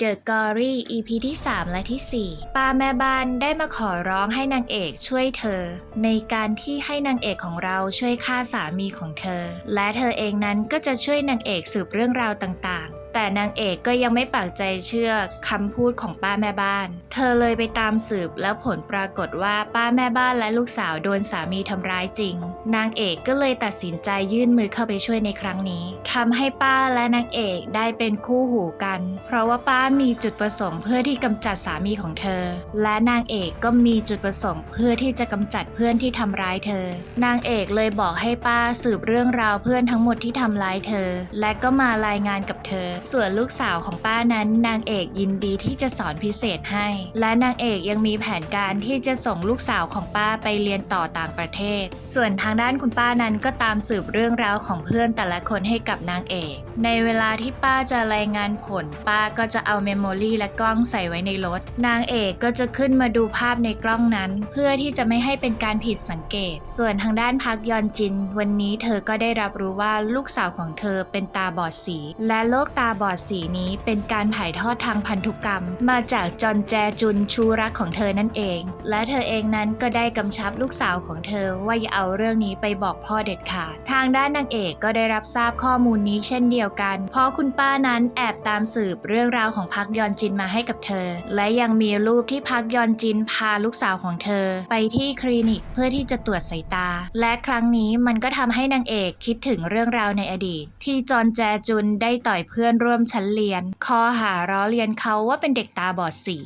The Gory EP ที่ 3 และที่ 4 ป้าแม่บ้านได้มาขอร้องให้นางเอกช่วยเธอ ในการที่ให้นางเอกของเราช่วยฆ่าสามีของเธอ และเธอเองนั้นก็จะช่วยนางเอกสืบเรื่องราวต่าง แต่นางเอกก็ยังไม่ปักใจเชื่อคำพูดของป้าแม่บ้าน เธอเลยไปตามสืบแล้วผลปรากฏว่าป้าแม่บ้านและลูกสาวโดนสามีทำร้ายจริง นางเอกก็เลยตัดสินใจยื่นมือเข้าไปช่วยในครั้งนี้ทำให้ป้าและนางเอกได้เป็นคู่หูกัน เพราะว่าป้ามีจุดประสงค์เพื่อที่กำจัดสามีของเธอ และนางเอกก็มีจุดประสงค์เพื่อที่จะกำจัดเพื่อนที่ทำร้ายเธอ นางเอกเลยบอกให้ป้าสืบเรื่องราวเพื่อนทั้งหมดที่ทำร้ายเธอ และก็มารายงานกับเธอส่วนลูกสาวของป้านั้นนางเอกยินดีที่จะสอนพิเศษให้ และนางเอกยังมีแผนการที่จะส่งลูกสาวของป้าไปเรียนต่อต่างประเทศ ส่วนทางด้านคุณป้านั้นก็ตามสืบเรื่องราวของเพื่อนแต่ละคนให้กับนางเอก ในเวลาที่ป้าจะรายงานผล ป้าก็จะเอาเมมโมรีและกล้องใส่ไว้ในรถ นางเอกก็จะขึ้นมาดูภาพในกล้องนั้น เพื่อที่จะไม่ให้เป็นการผิดสังเกต ส่วนทางด้านพักยอนจิน วันนี้เธอก็ได้รับรู้ว่าลูกสาวของเธอเป็นตาบอดสี และโรคตาบอดสีนี้เป็นการถ่ายทอดทางพันธุกรรม มาจากจอนแจจุนชูรักของเธอนั่นเอง และเธอเองนั้นก็ได้กำชับลูกสาวของเธอว่าอย่าเอาเรื่องนี้ไปบอกพ่อเด็ดขาด ทางด้านนางเอกก็ได้รับทราบข้อมูลนี้เช่นเดียวกัน เพราะคุณป้านั้นแอบตามสืบเรื่องราวของพักยอนจินมาให้กับเธอ และยังมีรูปที่พักยอนจินพาลูกสาวของเธอ ไปที่คลินิกเพื่อที่จะตรวจสายตา และครั้งนี้มันก็ทำให้นางเอกคิดถึงเรื่องราวในอดีต ที่จอนแจจุนได้ต่อยเพื่อนร่วมชั้นเรียน ข้อหาล้อเลียนเขาว่าเป็นเด็กตาบอดสี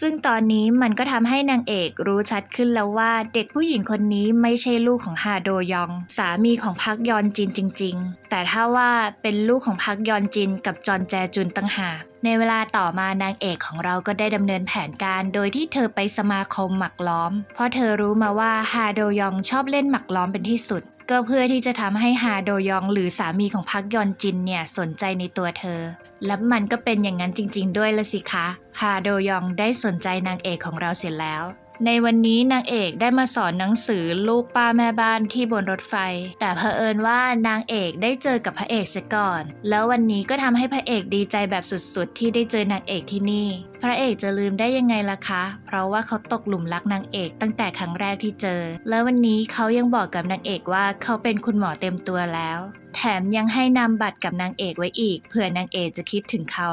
ซึ่งตอนนี้มันก็ทำให้นางเอกรู้ชัดขึ้นแล้วว่าเด็กผู้หญิงคนนี้ไม่ใช่ลูกของฮาโดยอง สามีของพักยอนจินจริง ๆ แต่ถ้าว่าเป็นลูกของพักยอนจินกับจอนแจจุนตั้งหากในเวลาต่อมานางเอกของเราก็ได้ดำเนินแผนการโดยที่เธอไปสมาคมหมักล้อม เพราะเธอรู้มาว่าฮาโดยองชอบเล่นหมักล้อมเป็นที่สุด ก็เพื่อที่จะทำให้ฮาโดยองหรือสามีของพักยอนจินเนี่ยสนใจในตัวเธอ และมันก็เป็นอย่างนั้นจริง ๆ ด้วยละสิคะฮาโดยองได้สนใจนางเอกของเราเสร็จแล้ว ในวันนี้นางเอกได้มาสอนหนังสือลูกป้าแม่บ้านที่บนรถไฟ แต่เผอิญว่านางเอกได้เจอกับพระเอกเสียก่อน แล้ววันนี้ก็ทำให้พระเอกดีใจแบบสุดๆ ที่ได้เจอนางเอกที่นี่ พระเอกจะลืมได้ยังไงล่ะคะ เพราะว่าเขาตกหลุมรักนางเอกตั้งแต่ครั้งแรกที่เจอ แล้ววันนี้เขายังบอกกับนางเอกว่าเขาเป็นคุณหมอเต็มตัวแล้ว แถมยังให้นำบัตรกับนางเอกไว้อีกเผื่อนางเอกจะคิดถึงเขา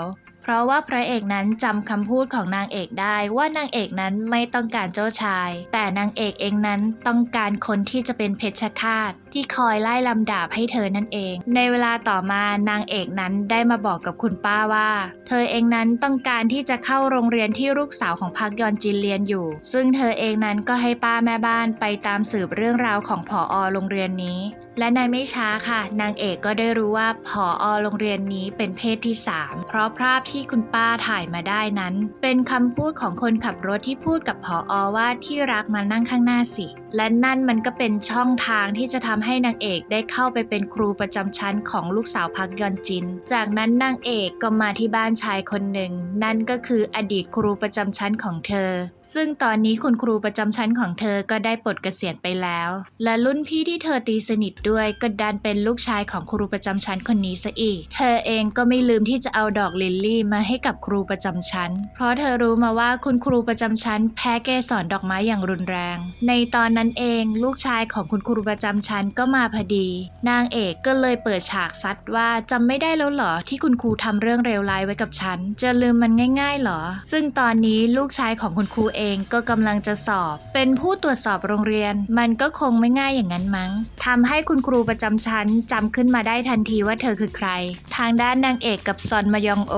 ราะว่าพระเอกนั้นจำคำพูดของนางเอกได้ว่านางเอกนั้นไม่ต้องการเจ้าชาย แต่นางเอกเองนั้นต้องการคนที่จะเป็นเพชฌฆาตที่คอยไล่ลำดาบให้เธอนั่นเอง ในเวลาต่อมานางเอกนั้นได้มาบอกกับคุณป้าว่า เธอเองนั้นต้องการที่จะเข้าโรงเรียนที่ลูกสาวของพักยอนจินเรียนอยู่ ซึ่งเธอเองนั้นก็ให้ป้าแม่บ้านไปตามสืบเรื่องราวของผอโรงเรียนนี้ และในไม่ช้าค่ะ นางเอกก็ได้รู้ว่าผอโรงเรียนนี้เป็นเพศที่ 3 เพราะภาพที่คุณป้าถ่ายมาได้นั้น เป็นคำพูดของคนขับรถที่พูดกับผออว่าที่รักมานั่งข้างหน้าสิ และนั่นมันก็เป็นช่องทางที่จะทำให้นางเอกได้เข้าไปเป็นครูประจำชั้นของลูกสาวพักยอนจิน จากนั้นนางเอกก็มาที่บ้านชายคนหนึ่ง นั่นก็คืออดีตครูประจำชั้นของเธอ ซึ่งตอนนี้คุณครูประจำชั้นของเธอก็ได้ปลดเกษียณไปแล้ว และรุ่นพี่ที่เธอตีสนิทด้วยก็ดันเป็นลูกชายของครูประจำชั้นคนนี้ซะอีก เธอเองก็ไม่ลืมที่จะเอาดอกลิลลี่มาให้กับครูประจำชั้น เพราะเธอรู้มาว่าคุณครูประจำชั้น แพ้เกสรดอกไม้อย่างรุนแรง ในตอนนั้นเองลูกชายของคุณครูประจำชั้นก็มาพอดี นางเอกก็เลยเปิดฉากซัดว่าจำไม่ได้แล้วเหรอที่คุณครูทำเรื่องเลวร้ายไว้กับฉัน จะลืมมันง่ายๆเหรอ ซึ่งตอนนี้ลูกชายของคุณครูเองก็กำลังจะสอบ เป็นผู้ตรวจสอบโรงเรียน มันก็คงไม่ง่ายอย่างนั้นมั้งทำให้คุณครูประจำชั้นจำขึ้นมาได้ทันทีว่าเธอคือใคร ทางด้านนางเอกกับซอนมายองโอ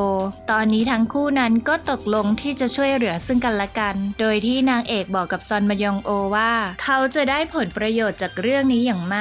ตอนนี้ทั้งคู่นั้นก็ตกลงที่จะช่วยเหลือซึ่งกันและกัน โดยที่นางเอกบอกกับซอนมายองโอว่า เขาจะได้ผลประโยชน์จากเรื่องนี้อย่างมาก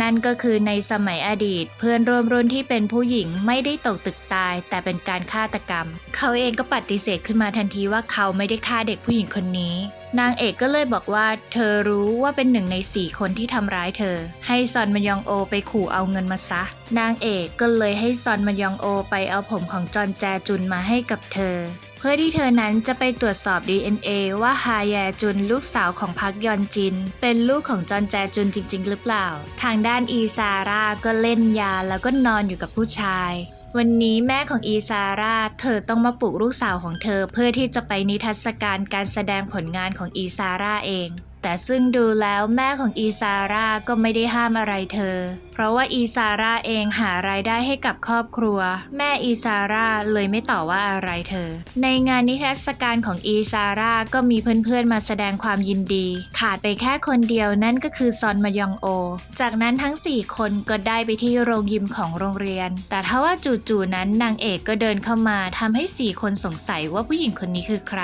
นั่นก็คือในสมัยอดีต เพื่อนร่วมรุ่นที่เป็นผู้หญิงไม่ได้ตกตึกตาย แต่เป็นการฆาตกรรม เขาเองก็ปฏิเสธขึ้นมาทันทีว่าเขาไม่ได้ฆ่าเด็กผู้หญิงคนนี้ นางเอกก็เลยบอกว่า เธอรู้ว่าเป็นหนึ่งในสี่คนที่ทำร้ายเธอ ให้ซอนมยองโอไปขู่เอาเงินมาซะ นางเอกก็เลยให้ซอนมยองโอไปเอาผมของจอนแจจุนมาให้กับเธอ เพื่อที่เธอนั้นจะไปตรวจสอบ DNA ว่าฮาแยจุนลูกสาวของพักยอนจิน เป็นลูกของจอนแจจุนจริง ๆ หรือเปล่า ทางด้านอีซาร่าก็เล่นยาแล้วก็นอนอยู่กับผู้ชาย วันนี้แม่ของอีซาร่าเธอต้องมาปลุกลูกสาวของเธอ เพื่อที่จะไปนิทรรศการการแสดงผลงานของอีซาร่าเอง แต่ซึ่งดูแล้วแม่ของอีซาร่าก็ไม่ได้ห้ามอะไรเธอ เพราะว่าอีซาร่าเองหารายได้ให้กับครอบครัว แม่อีซาร่าเลยไม่ต่อว่าอะไรเธอ ในงานนิทรรศการของอีซาร่าก็มีเพื่อนๆมาแสดงความยินดี ขาดไปแค่คนเดียวนั่นก็คือซอนมายองโอ จากนั้นทั้ง 4 คนก็ได้ไปที่โรงยิมของโรงเรียน แต่ถ้าว่าจู่ๆนั้นนางเอกก็เดินเข้ามาทำให้ 4 คนสงสัยว่าผู้หญิงคนนี้คือใคร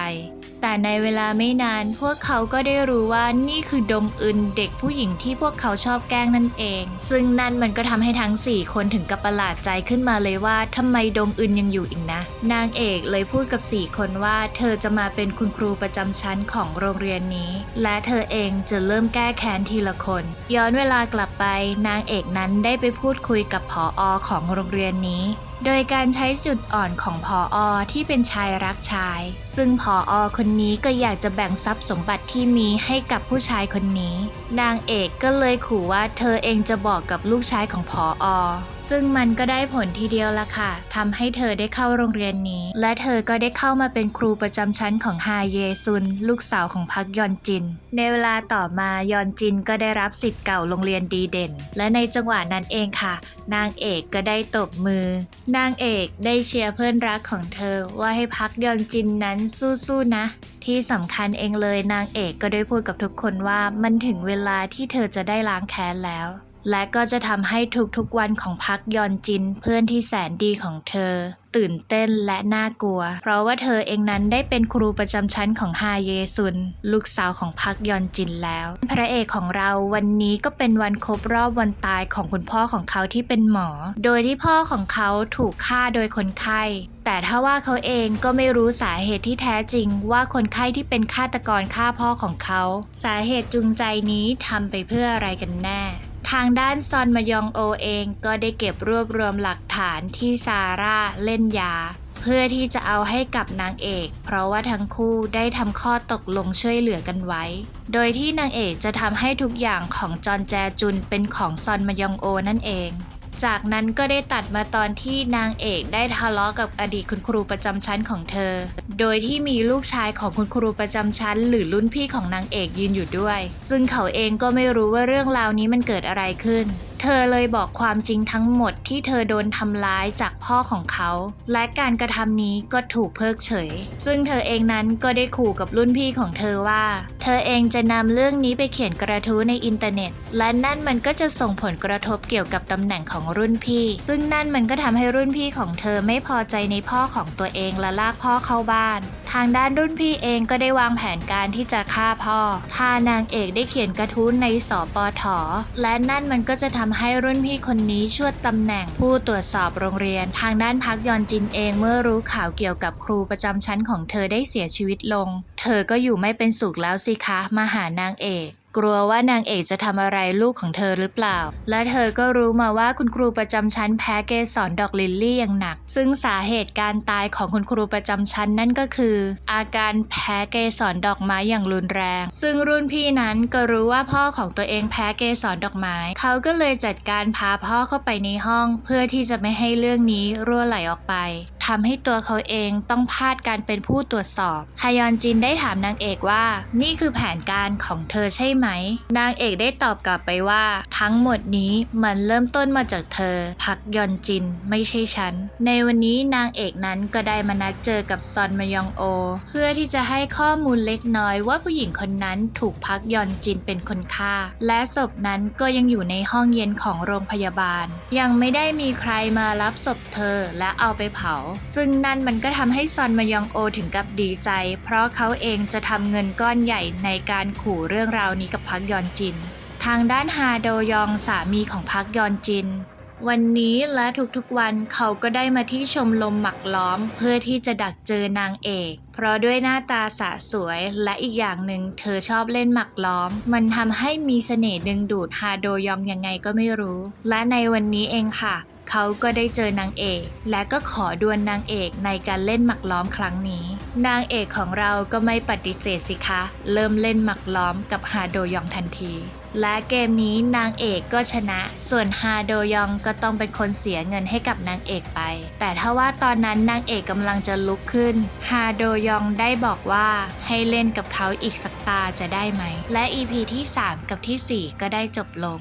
แต่ในเวลาไม่นานพวกเขาก็ได้รู้ว่านี่คือดงอึนเด็กผู้หญิงที่พวกเขาชอบแกล้งนั่นเอง ซึ่งนันมันก็ทำให้ทั้ง 4 คนถึงกับประหลาดใจขึ้นมาเลยว่าทำไมดงอึนยังอยู่อีกนะ นางเอกเลยพูดกับ 4 คนว่า เธอจะมาเป็นคุณครูประจำชั้นของโรงเรียนนี้ และเธอเองจะเริ่มแก้แค้นทีละคน ย้อนเวลากลับไป นางเอกนั้นได้ไปพูดคุยกับผออของโรงเรียนนี้ โดยการใช้จุดอ่อนของพออที่เป็นชายรักชาย ซึ่งพออคนนี้ก็อยากจะแบ่งทรัพย์สมบัติที่มีให้กับผู้ชายคนนี้ นางเอกก็เลยขู่ว่าเธอเองจะบอกกับลูกชายของพออซึ่งมันก็ได้ผลทีเดียวละค่ะทำให้เธอได้เข้าโรงเรียนนี้ และเธอก็ได้เข้ามาเป็นครูประจำชั้นของฮาเยซุน ลูกสาวของพักยอนจิน ในเวลาต่อมายอนจินก็ได้รับสิทธิ์เก่าโรงเรียนดีเด่น และในจังหวะนั้นเองค่ะ นางเอกก็ได้ตบมือนางเอกได้เชียร์เพื่อนรักของเธอว่าให้พักยอนจินนั้นสู้ๆนะ ที่สำคัญเองเลยนางเอกก็ได้พูดกับทุกคนว่ามันถึงเวลาที่เธอจะได้ล้างแค้นแล้ว และก็จะทำให้ทุกๆวันของพักยอนจินเพื่อนที่แสนดีของเธอ ตื่นเต้นและน่ากลัว เพราะว่าเธอเองนั้นได้เป็นครูประจำชั้นของฮาเยซุน ลูกสาวของพักยอนจินแล้ว พระเอกของเราวันนี้ก็เป็นวันครบรอบวันตายของคุณพ่อของเขาที่เป็นหมอ โดยที่พ่อของเขาถูกฆ่าโดยคนไข้แต่ถ้าว่าเขาเองก็ไม่รู้สาเหตุที่แท้จริงว่าคนไข้ที่เป็นฆาตกรฆ่าพ่อของเขา สาเหตุจูงใจนี้ทำไปเพื่ออะไรกันแน่ ทางด้านซอนมยองโอเองก็ได้เก็บรวบรวมหลักฐานที่ซาร่าเล่นยา เพื่อที่จะเอาให้กับนางเอก เพราะว่าทั้งคู่ได้ทำข้อตกลงช่วยเหลือกันไว้ โดยที่นางเอกจะทำให้ทุกอย่างของจอนแจจุนเป็นของซอนมยองโอนั่นเอง จากนั้นก็ได้ตัดมาตอนที่นางเอกได้ทะเลาะกับอดีตคุณครูประจำชั้นของเธอ โดยที่มีลูกชายของคุณครูประจำชั้น หรือรุ่นพี่ของนางเอกยืนอยู่ด้วย ซึ่งเขาเองก็ไม่รู้ว่าเรื่องราวนี้มันเกิดอะไรขึ้น เธอเลยบอกความจริงทั้งหมดที่เธอโดนทำร้ายจากพ่อของเขา และการกระทำนี้ก็ถูกเพิกเฉย ซึ่งเธอเองนั้นก็ได้ขู่กับรุ่นพี่ของเธอว่า เธอเองจะนำเรื่องนี้ไปเขียนกระทู้ในอินเทอร์เน็ต และนั่นมันก็จะส่งผลกระทบเกี่ยวกับตำแหน่งของรุ่นพี่ ซึ่งนั่นมันก็ทำให้รุ่นพี่ของเธอไม่พอใจในพ่อของตัวเองและลากพ่อเข้าบ้าน ทางด้านรุ่นพี่เองก็ได้วางแผนการที่จะฆ่าพ่อถ้านางเอกได้เขียนกระทู้ในสปทและนั่นมันก็จะทำให้รุ่นพี่คนนี้ชวดตำแหน่งผู้ตรวจสอบโรงเรียน ทางด้านพักยอนจินเองเมื่อรู้ข่าวเกี่ยวกับครูประจำชั้นของเธอได้เสียชีวิตลง เธอก็อยู่ไม่เป็นสุขแล้วสิคะมาหานางเอก กลัวว่านางเอกจะทำอะไรลูกของเธอหรือเปล่า และเธอก็รู้มาว่าคุณครูประจำชั้นแพ้เกสรดอกลิลลี่อย่างหนัก ซึ่งสาเหตุการตายของคุณครูประจำชั้นนั่นก็คือ อาการแพ้เกสรดอกไม้อย่างรุนแรง ซึ่งรุ่นพี่นั้นก็รู้ว่าพ่อของตัวเองแพ้เกสรดอกไม้ เขาก็เลยจัดการพาพ่อเข้าไปในห้อง เพื่อที่จะไม่ให้เรื่องนี้รั่วไหลออกไป ทำให้ตัวเขาเองต้องพลาดการเป็นผู้ตรวจสอบฮยอนจินได้ถามนางเอกว่า นี่คือแผนการของเธอใช่ไหม นางเอกได้ตอบกลับไปว่า ทั้งหมดนี้มันเริ่มต้นมาจากเธอ พักยอนจินไม่ใช่ฉัน ในวันนี้นางเอกนั้นก็ได้มานัดเจอกับซอนมยองโอ เพื่อที่จะให้ข้อมูลเล็กน้อยว่าผู้หญิงคนนั้นถูกพักยอนจินเป็นคนฆ่า และศพนั้นก็ยังอยู่ในห้องเย็นของโรงพยาบาล ยังไม่ได้มีใครมารับศพเธอและเอาไปเผาซึ่งนั่นมันก็ทำให้ซอนมยองโอถึงกับดีใจ เพราะเขาเองจะทำเงินก้อนใหญ่ในการขู่เรื่องราวนี้กับพักยอนจิน ทางด้านฮาโดยองสามีของพักยอนจิน วันนี้และทุกๆวันเขาก็ได้มาที่ชมรมหมักล้อม เพื่อที่จะดักเจอนางเอก เพราะด้วยหน้าตาสะสวยและอีกอย่างหนึ่งเธอชอบเล่นหมักล้อม มันทำให้มีเสน่ห์ดึงดูดฮาโดยองยังไงก็ไม่รู้ และในวันนี้เองค่ะ เขาก็ได้เจอนางเอก และก็ขอดวลนางเอกในการเล่นหมักล้อมครั้งนี้ นางเอกของเราก็ไม่ปฏิเสธสิคะ เริ่มเล่นหมักล้อมกับฮาโดยองทันทีและเกมนี้นางเอกก็ชนะ ส่วนฮาโดยองก็ต้องเป็นคนเสียเงินให้กับนางเอกไป แต่ถ้าว่าตอนนั้นนางเอกกำลังจะลุกขึ้น ฮาโดยองได้บอกว่าให้เล่นกับเขาอีกสักตาจะได้ไหม และ EP ที่ 3 กับทีสี่4 ก็ได้จบลง